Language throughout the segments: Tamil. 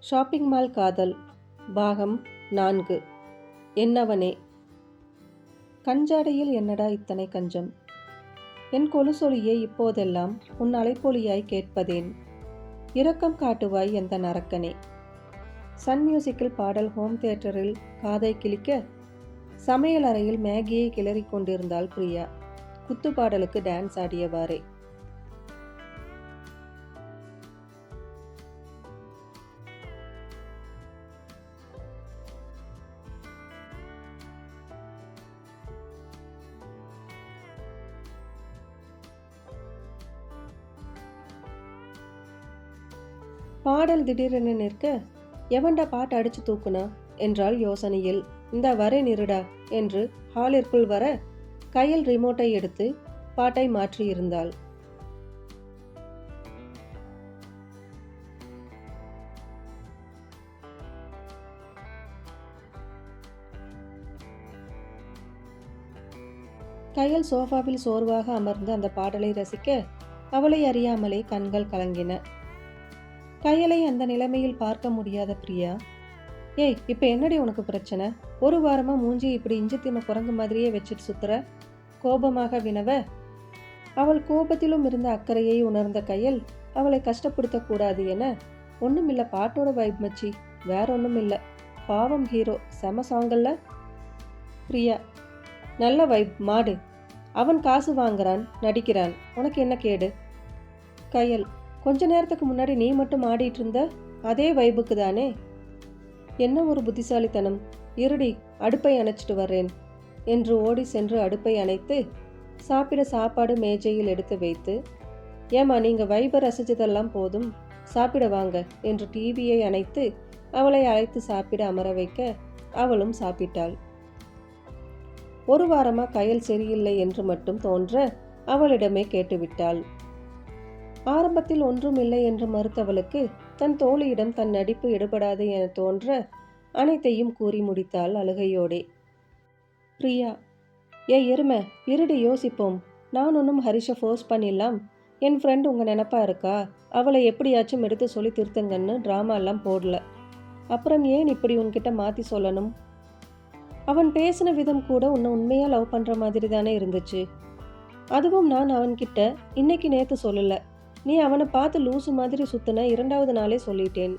ஷாப்பிங் மால் காதல் பாகம் நான்கு. என்னவனே? கஞ்சாடையில் என்னடா இத்தனை கஞ்சம்? என் கொலுசொலியை இப்போதெல்லாம் உன் அலைப்பொலியாய் கேட்பதேன்? இரக்கம் காட்டுவாய் எந்த நரக்கனே? சன் மியூசிக்கில் பாடல் ஹோம் தியேட்டரில் காதை கிழிக்க சமையல் அறையில் மேகியை கிளறி கொண்டிருந்தாள் பிரியா. குத்து பாடலுக்கு டான்ஸ் ஆடியவாறே. பாடல் திடீரென நிற்க எவன்டா பாட்டு அடிச்சு தூக்குனா? என்றால் யோசனையில். இந்த வரை நிருடா என்று ஹாலிற்குள் வர கையில் ரிமோட்டை எடுத்து பாட்டை மாற்றியிருந்தாள். கையில் சோஃபாவில் சோர்வாக அமர்ந்து அந்த பாடலை ரசிக்க அவளை அறியாமலே கண்கள் கலங்கின. கையலை அந்த நிலைமையில் பார்க்க முடியாத பிரியா. ஏய் இப்போ என்னடி உனக்கு பிரச்சனை? ஒரு வாரமா மூஞ்சி இப்படி இஞ்சி தின்ன குரங்கு மாதிரியே வச்சுட்டு சுத்துற? கோபமாக வினவ. அவள் கோபத்திலும் இருந்த அக்கறையை உணர்ந்த கையல் அவளை கஷ்டப்படுத்தக்கூடாது என இல்லை பாட்டோட வைப் மச்சி. வேற ஒன்றும் இல்லை பாவம் ஹீரோ செம சாங்கல்ல பிரியா நல்ல வைப் மாடு. அவன் காசு வாங்குறான் நடிக்கிறான். உனக்கு என்ன கேடு? கையல் கொஞ்ச நேரத்துக்கு முன்னாடி நீ மட்டும் ஆடிட்டு இருந்த அதே வைபுக்கு தானே? என்ன ஒரு புத்திசாலித்தனம். இருடி அடுப்பை அணைச்சிட்டு வர்றேன் என்று ஓடி சென்று அடுப்பை அணைத்து சாப்பிட சாப்பாடு மேஜையில் எடுத்து வைத்து ஏமா நீங்கள் வைபை ரசிச்சதெல்லாம் போதும் சாப்பிட வாங்க என்று டிவியை அணைத்து அவளை அழைத்து சாப்பிட அமர வைக்க அவளும் சாப்பிட்டாள். ஒரு வாரமா கையல் சரியில்லை என்று மட்டும் தோன்ற அவளிடமே கேட்டுவிட்டாள். ஆரம்பத்தில் ஒன்றும் இல்லை என்று மறுத்தவளுக்கு தன் தோழியிடம் தன் நடிப்பு எடுபடாது என தோன்ற அனைத்தையும் கூறி முடித்தாள் அழுகையோடே. பிரியா ஏ எருமை இருடி யோசிப்போம். நான் ஒன்றும் ஹரிஷை ஃபோர்ஸ் பண்ணிடலாம். என் ஃப்ரெண்ட் உங்கள் நினப்பா இருக்கா? அவளை எப்படியாச்சும் எடுத்து சொல்லி திருத்துங்கன்னு ட்ராமாலாம் போடல. அப்புறம் ஏன் இப்படி உன்கிட்ட மாற்றி சொல்லணும்? அவன் பேசின விதம் கூட உன்னை உண்மையாக லவ் பண்ணுற மாதிரி தானே இருந்துச்சு. அதுவும் நான் அவன்கிட்ட இன்னைக்கு நேற்று சொல்லலை. நீ அவனை பார்த்து லூசு மாதிரி சுத்தின இரண்டாவது நாளே சொல்லிட்டேன்.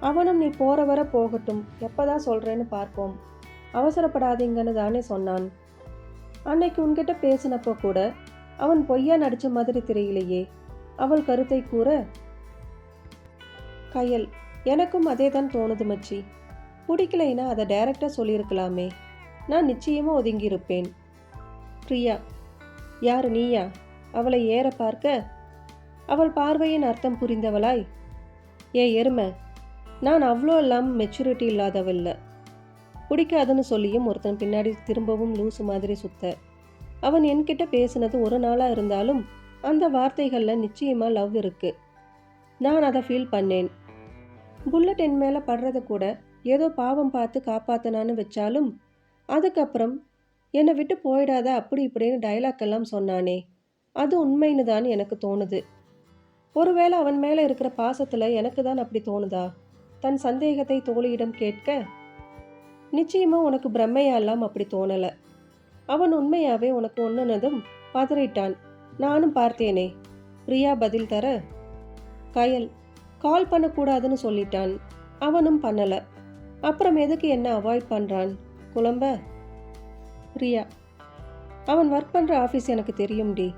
அவனும் நீ போற வர போகட்டும். எப்பதான் சொல்றேன்னு பார்ப்போம். அவசரப்படாதீங்கன்னு தானே சொன்னான். அன்னைக்கு உன்கிட்ட பேசினப்போ கூட அவன் பொய்யா நடிச்ச மாதிரி தெரியலையே. அவள் கருத்தை கூற கையல் எனக்கும் அதே தான் தோணுது மச்சி. பிடிக்கலைன்னா அதை டைரக்டா சொல்லியிருக்கலாமே. நான் நிச்சயமா ஒதுங்கியிருப்பேன். பிரியா யாரு நீயா? அவளை ஏற பார்க்க அவள் பார்வையின் அர்த்தம் புரிந்தவளாய் ஏ எருமை நான் அவ்வளோ எல்லாம் மெச்சூரிட்டி இல்லாதவல்ல பிடிக்காதுன்னு சொல்லியும் ஒருத்தன் பின்னாடி திரும்பவும் லூசு மாதிரி சுத்த. அவன் என்கிட்ட பேசினது ஒரு நாளாக இருந்தாலும் அந்த வார்த்தைகளில் நிச்சயமாக லவ் இருக்கு. நான் அதை ஃபீல் பண்ணேன். புல்லட் என் மேலே படுறத கூட ஏதோ பாவம் பார்த்து காப்பாத்தனான்னு வச்சாலும் அதுக்கப்புறம் என்னை விட்டு போயிடாத அப்படி இப்படின்னு டைலாக் எல்லாம் சொன்னானே. அது உண்மைன்னு தான் எனக்கு தோணுது. ஒருவேளை அவன் மேலே இருக்கிற பாசத்தில் எனக்கு தான் அப்படி தோணுதா? தன் சந்தேகத்தை தோழியிடம் கேட்க நிச்சயமாக உனக்கு பிரம்மையாலாம் அப்படி தோணலை. அவன் உண்மையாவே உனக்கு ஒன்றுனதும் பதறிட்டான். நானும் பார்த்தேனே. பிரியா பதில் தர கயல் கால் பண்ணக்கூடாதுன்னு சொல்லிட்டான். அவனும் பண்ணலை. அப்புறம் எதுக்கு என்ன அவாய்ட் பண்ணுறான் குழம்ப? பிரியா அவன் ஒர்க் பண்ணுற ஆஃபீஸ் எனக்கு தெரியும் டி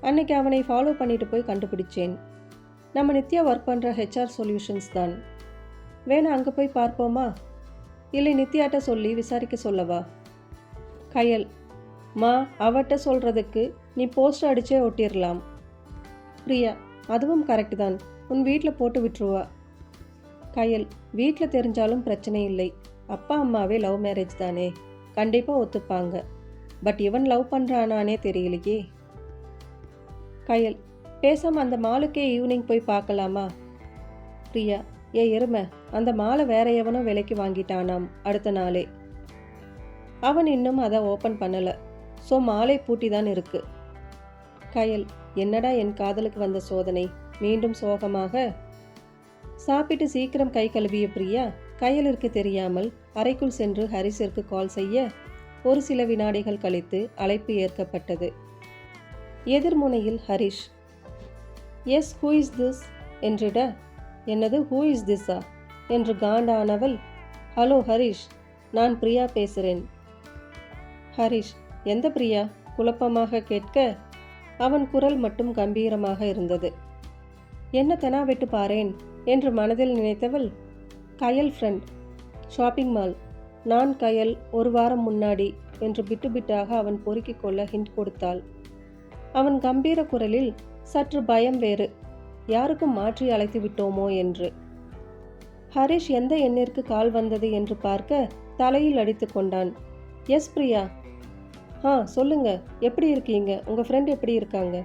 அன்னைக்கு அவனை ஃபாலோ பண்ணிட்டு போய் கண்டுபிடிச்சேன். நம்ம நித்யா ஒர்க் பண்ணுற ஹெச்ஆர் சொல்யூஷன்ஸ் தான். வேணா அங்கே போய் பார்ப்போமா? இல்லை நித்யாட்ட சொல்லி விசாரிக்க சொல்லவா? கயல் மா அவட்ட சொல்கிறதுக்கு நீ போஸ்டர் அடிச்சே ஒட்டிடலாம் பிரியா அதுவும் கரெக்டு தான். உன் வீட்டில் போட்டு விட்டுருவா. கயல் வீட்டில் தெரிஞ்சாலும் பிரச்சனை இல்லை. அப்பா அம்மாவே லவ் மேரேஜ் தானே. கண்டிப்பாக ஒத்துப்பாங்க. பட் இவன் லவ் பண்ணுறானானே தெரியலையே. கயல் பேசாமல் அந்த மாலுக்கே ஈவினிங் போய் பார்க்கலாமா? பிரியா ஏ எருமை அந்த மாலை வேற எவனோ விலைக்கு வாங்கிட்டானாம் அடுத்த நாளே. அவன் இன்னும் அதை ஓப்பன் பண்ணலை. ஸோ மாலை பூட்டி தான் இருக்கு. கயல் என்னடா என் காதலுக்கு வந்த சோதனை? மீண்டும் சோகமாக? சாப்பிட்டு சீக்கிரம் கை கழுவிய பிரியா. கையலிற்கு தெரியாமல் அறைக்குள் சென்று ஹரிஸிற்கு கால் செய்ய ஒரு சில வினாடிகள் கழித்து அழைப்பு ஏற்கப்பட்டது. எதிர்முனையில் Harish yes who is this என்றிட என்னது ஹூ இஸ் திஸ்ஸா என்று காண்டானவள் ஹலோ ஹரிஷ் நான் பிரியா பேசுகிறேன் ஹரிஷ் எந்த பிரியா? குழப்பமாக கேட்க அவன் குரல் மட்டும் கம்பீரமாக இருந்தது. என்ன தெனாவிட்டு பாரேன்? என்று மனதில் நினைத்தவள் கயல் ஃப்ரெண்ட் ஷாப்பிங் மால் நான் கயல் ஒரு வாரம் முன்னாடி என்று பிட்டு பிட்டாக அவன் பொறுக்கிக் கொள்ள ஹிண்ட் கொடுத்தாள். அவன் கம்பீர குரலில் சற்று பயம் வேறு. யாருக்கும் மாற்றி அழைத்து விட்டோமோ என்று. ஹரிஷ் எந்த எண்ணிற்கு கால் வந்தது என்று பார்க்க தலையில் அடித்து கொண்டான். எஸ் பிரியா. ஆ சொல்லுங்க. எப்படி இருக்கீங்க? உங்கள் ஃப்ரெண்ட் எப்படி இருக்காங்க?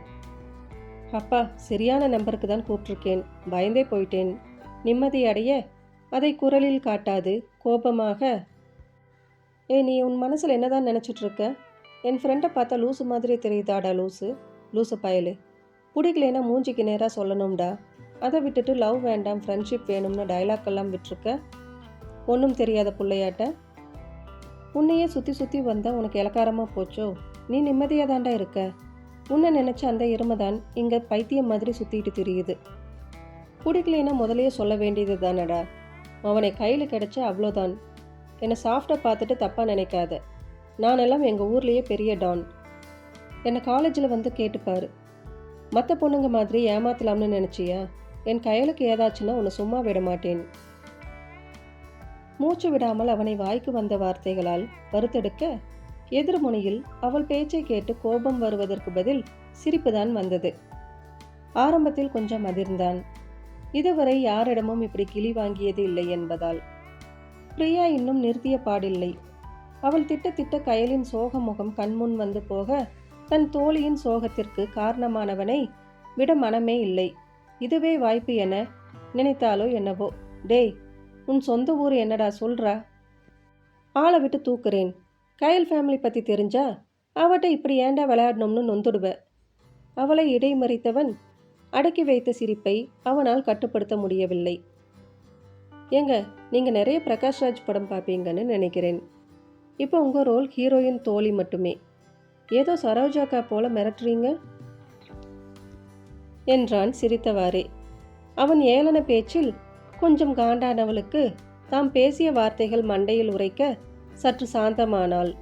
அப்பா சரியான நம்பருக்கு தான் கூப்பிட்ருக்கேன் பயந்தே போயிட்டேன். நிம்மதியடைய அதை குரலில் காட்டாது. கோபமாக ஏ நீ உன் மனசில் என்னதான் நினச்சிட்ருக்க என் ஃப்ரெண்டை பார்த்தா லூசு மாதிரி தெரியுதாடா லூசு? லூசு பயலு. பிடிக்கலைன்னா மூஞ்சிக்கு நேராக சொல்லணும்டா. அதை விட்டுட்டு லவ் வேண்டாம் ஃப்ரெண்ட்ஷிப் வேணும்னு டைலாக்கெல்லாம் விட்டுருக்க? ஒன்றும் தெரியாத பிள்ளையாட்ட? உன்னையே சுற்றி சுற்றி வந்தால் உனக்கு இலக்காரமாக போச்சோ? நீ நிம்மதியாக தாண்டா இருக்க. உன்னை நினச்ச அந்த எருமை தான் இங்கே பைத்தியம் மாதிரி சுற்றிட்டு திரியுது. பிடிக்கலைன்னா முதலையே சொல்ல வேண்டியது தானடா. அவனை கையில் கிடச்ச அவ்வளோதான் என்னை சாஃப்டாக பார்த்துட்டு தப்பாக நினைக்காத. நானெல்லாம் எங்கள் ஊர்லேயே பெரிய டான் என்னை காலேஜில் வந்து கேட்டுப்பாரு. மற்ற பொண்ணுங்க மாதிரி ஏமாத்தலாம்னு நினச்சியா? என் கையலுக்கு ஏதாச்சுன்னா உன்னை சும்மா விட மாட்டேன். மூச்சு விடாமல் அவனை வாய்க்கு வந்த வார்த்தைகளால் வருத்தெடுக்க எதிர்முனையில் அவள் பேச்சை கேட்டு கோபம் வருவதற்கு பதில் சிரிப்புதான் வந்தது. ஆரம்பத்தில் கொஞ்சம் அதிர்ந்தான். இதுவரை யாரிடமும் இப்படி கிளி வாங்கியது இல்லை என்பதால். பிரியா இன்னும் நிறுத்திய பாடில்லை. அவள் திட்ட திட்ட கயலின் சோக முகம் கண்முன் வந்து போக தன் தோழியின் சோகத்திற்கு காரணமானவனை விட மனமே இல்லை. இதுவே வாய்ப்பு என நினைத்தாலோ என்னவோ. டேய் உன் சொந்த ஊர் என்னடா சொல்றா? ஆளை விட்டு தூக்குறேன். கயல் ஃபேமிலி பற்றி தெரிஞ்சா அவட்ட இப்படி ஏண்டா விளையாடணும்னு நொந்துடுவ? அவளை இடைமறித்தவன் அடக்கி வைத்த சிரிப்பை அவனால் கட்டுப்படுத்த முடியவில்லை. ஏங்க நீங்கள் நிறைய பிரகாஷ் ராஜ் படம் பார்ப்பீங்கன்னு நினைக்கிறேன். இப்போ உங்கள் ரோல் ஹீரோயின் தோழி மட்டுமே. ஏதோ சரோஜாக்கா போல மிரட்டுறீங்க? என்றான் சிரித்தவாறே. அவன் ஏளன பேச்சில் கொஞ்சம் காண்டானவளுக்கு தாம் பேசிய வார்த்தைகள் மண்டையில் உரைக்க சற்று சாந்தமானாள்.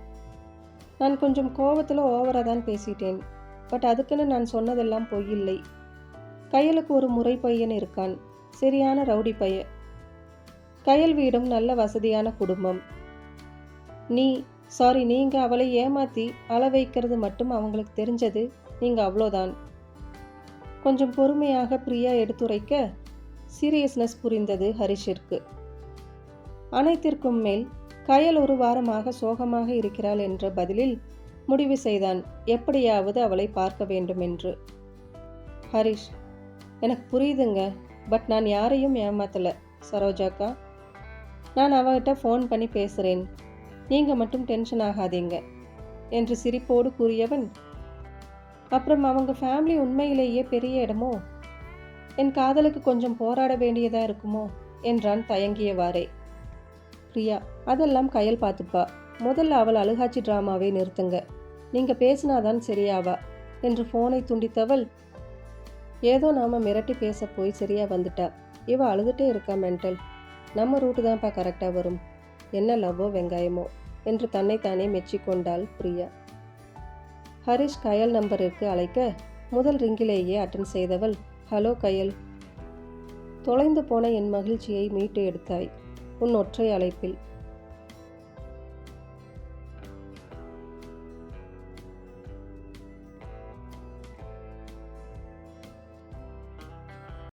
நான் கொஞ்சம் கோவத்தில் ஓவராக தான் பேசிட்டேன். பட் அதுக்குன்னு நான் சொன்னதெல்லாம் பொய்யில்லை. கையலுக்கு ஒரு முறை பையன் இருக்கான். சரியான ரவுடி பைய கயல் வீடும் நல்ல வசதியான குடும்பம். நீ சாரி நீங்கள் அவளை ஏமாற்றி அள வைக்கிறது மட்டும் அவங்களுக்கு தெரிஞ்சது நீங்கள் அவ்வளோதான். கொஞ்சம் பொறுமையாக பிரியா எடுத்துரைக்க சீரியஸ்னஸ் புரிந்தது ஹரிஷிற்கு. அனைத்திற்கும் மேல் கயல் ஒரு வாரமாக சோகமாக இருக்கிறாள் என்ற பதிலில் முடிவு செய்தான் எப்படியாவது அவளை பார்க்க வேண்டும் என்று ஹரிஷ் எனக்கு புரியுதுங்க பட் நான் யாரையும் ஏமாத்தலை சரோஜாக்கா. நான் அவகிட்ட ஃபோன் பண்ணி பேசுகிறேன் நீங்கள் மட்டும் டென்ஷன் ஆகாதீங்க என்று சிரிப்போடு கூறியவன் அப்புறம் அவங்க ஃபேமிலி உண்மையிலேயே பெரிய இடமோ? என் காதலுக்கு கொஞ்சம் போராட வேண்டியதாக இருக்குமோ? என்றான் தயங்கியவாறே. பிரியா அதெல்லாம் கையல் பார்த்துப்பா. முதல்ல அவள் அழுகாட்சி டிராமாவை நிறுத்துங்க. நீங்கள் பேசினாதான் சரியாவா? என்று ஃபோனை துண்டித்தவள் ஏதோ நாம் மிரட்டி பேச போய் சரியாக வந்துட்டா. இவ அழுதுகிட்டே இருக்கா மென்டல் நம்ம ரூட்டு தான்ப்பா கரெக்டாக வரும். என்ன லவ்வோ வெங்காயமோ? என்று தன்னைத்தானே மெச்சிக்கொண்டாள் பிரியா. ஹரிஷ் கயல் நம்பருக்கு அழைக்க முதல் ரிங்கிலேயே அட்டன் செய்தவள் ஹலோ கயல். தொலைந்து போன என் மகிழ்ச்சியை மீட்டு எடுத்தாய். உன் ஒற்றை அழைப்பில்.